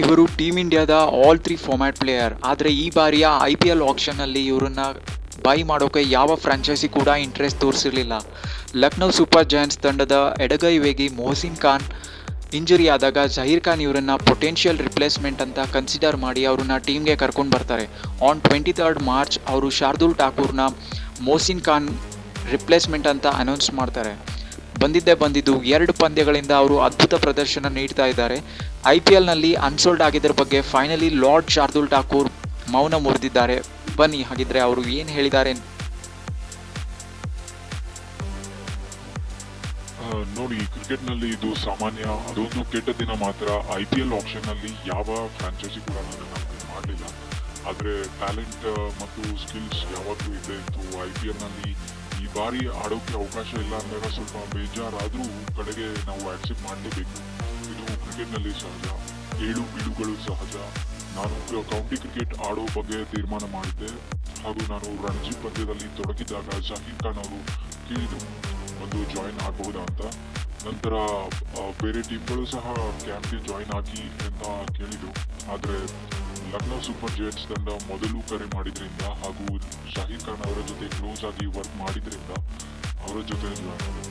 ಇವರು ಟೀಮ್ ಇಂಡಿಯಾದ all three format player ಆದರೆ ಈ ಬಾರಿಯ ಐ ಪಿ ಎಲ್ ಆಕ್ಷನ್ನಲ್ಲಿ ಇವರನ್ನ ಬೈ ಮಾಡೋಕೆ ಯಾವ ಫ್ರಾಂಚೈಸಿ ಕೂಡ ಇಂಟ್ರೆಸ್ಟ್ ತೋರಿಸಿರಲಿಲ್ಲ. ಲಕ್ನೌ ಸೂಪರ್ ಜೈಂಟ್ಸ್ ತಂಡದ ಎಡಗೈ ವೇಗಿ ಮೊಹಸಿನ್ ಖಾನ್ ಇಂಜುರಿ ಆದಾಗ ಜಹೀರ್ ಖಾನ್ ಇವರನ್ನ ಪೊಟೆನ್ಷಿಯಲ್ ರಿಪ್ಲೇಸ್ಮೆಂಟ್ ಅಂತ ಕನ್ಸಿಡರ್ ಮಾಡಿ ಅವ್ರನ್ನ ಟೀಮ್ಗೆ ಕರ್ಕೊಂಡು ಬರ್ತಾರೆ. ಆನ್ ಟ್ವೆಂಟಿ ತರ್ಡ್ ಮಾರ್ಚ್ ಅವರು ಶಾರ್ದುಲ್ ಠಾಕೂರ್ನ ಮೊಹಸಿನ್ ಖಾನ್ ರಿಪ್ಲೇಸ್ಮೆಂಟ್ ಅಂತ ಅನೌನ್ಸ್ ಮಾಡ್ತಾರೆ. ಬಂದಿದ್ದೇ ಬಂದಿದ್ದು. ಎರಡು ಪಂದ್ಯಗಳಿಂದ ಅವರು ಅದ್ಭುತ ಪ್ರದರ್ಶನ ನೀಡ್ತಾ ಇದ್ದಾರೆ. ಐ ಪಿ ಎಲ್ನಲ್ಲಿ ಅನ್ಸೋಲ್ಡ್ ಆಗಿದ್ದರ ಬಗ್ಗೆ ಫೈನಲಿ ಲಾರ್ಡ್ ಶಾರ್ದುಲ್ ಠಾಕೂರ್ ಮೌನ ಮುರಿದಿದ್ದಾರೆ. ಬನ್ನಿ, ಹಾಗಿದ್ರೆ ಅವರು ಏನು ಹೇಳಿದ್ದಾರೆ? ನೋಡಿ ನೋಡಿ ಕ್ರಿಕೆಟ್ನಲ್ಲಿ ಇದು ಸಾಮಾನ್ಯ, ಅದೊಂದು ಕೆಟ್ಟ ದಿನ ಮಾತ್ರ. ಐ ಪಿ ಎಲ್ ಆಪ್ಷನ್ನಲ್ಲಿ ಯಾವ ಫ್ರಾಂಚೈಸಿ ಕೂಡ ನಾನು ಮಾಡಲಿಲ್ಲ. ಆದರೆ ಟ್ಯಾಲೆಂಟ್ ಮತ್ತು ಸ್ಕಿಲ್ಸ್ ಯಾವತ್ತೂ ಇದೆ. ಇತ್ತು ಐ ಪಿ ಎಲ್ನಲ್ಲಿ ಈ ಬಾರಿ ಆಡೋಕ್ಕೆ ಅವಕಾಶ ಇಲ್ಲ ಅಂದಾಗ ಸ್ವಲ್ಪ ಬೇಜಾರಾದರೂ ಕಡೆಗೆ ನಾವು ಆಕ್ಸೆಪ್ಟ್ ಮಾಡಲೇಬೇಕು. ಇದು ಕ್ರಿಕೆಟ್ನಲ್ಲಿ ಸಹಜ. ಏಳು ಬೀಳುಗಳು ಸಹಜ. ನಾನು ಕೌಂಟಿ ಕ್ರಿಕೆಟ್ ಆಡೋ ಬಗ್ಗೆ ತೀರ್ಮಾನ ಮಾಡಿದ್ದೆ. ಹಾಗೂ ನಾನು ರಣಜಿ ಪಂದ್ಯದಲ್ಲಿ ತೊಡಗಿದ್ದಾಗ ಶಾಹಿದ್ ಖಾನ್ ಅವರು ಕೇಳಿದರು ಒಂದು ಜಾಯಿನ್ ಆಗಬಹುದಾ ಅಂತ? ನಂತರ ಬೇರೆ ಟೀಮ್ಗಳು ಸಹ ಕ್ಯಾಂಪ್ಗೆ ಜಾಯಿನ್ ಆಗಿ ಅಂತ ಕೇಳಿದರು. ಆದರೆ ಲಕ್ನೋ ಸೂಪರ್ ಜೇಟ್ಸ್ ತಂಡ ಮೊದಲು ಕರೆ ಮಾಡಿದ್ರಿಂದ ಹಾಗೂ ಆಗಿ ವರ್ಕ್ ಮಾಡಿದ್ರಿಂದ ಅವರ ಜೊತೆ ಜಾಯ್ನ್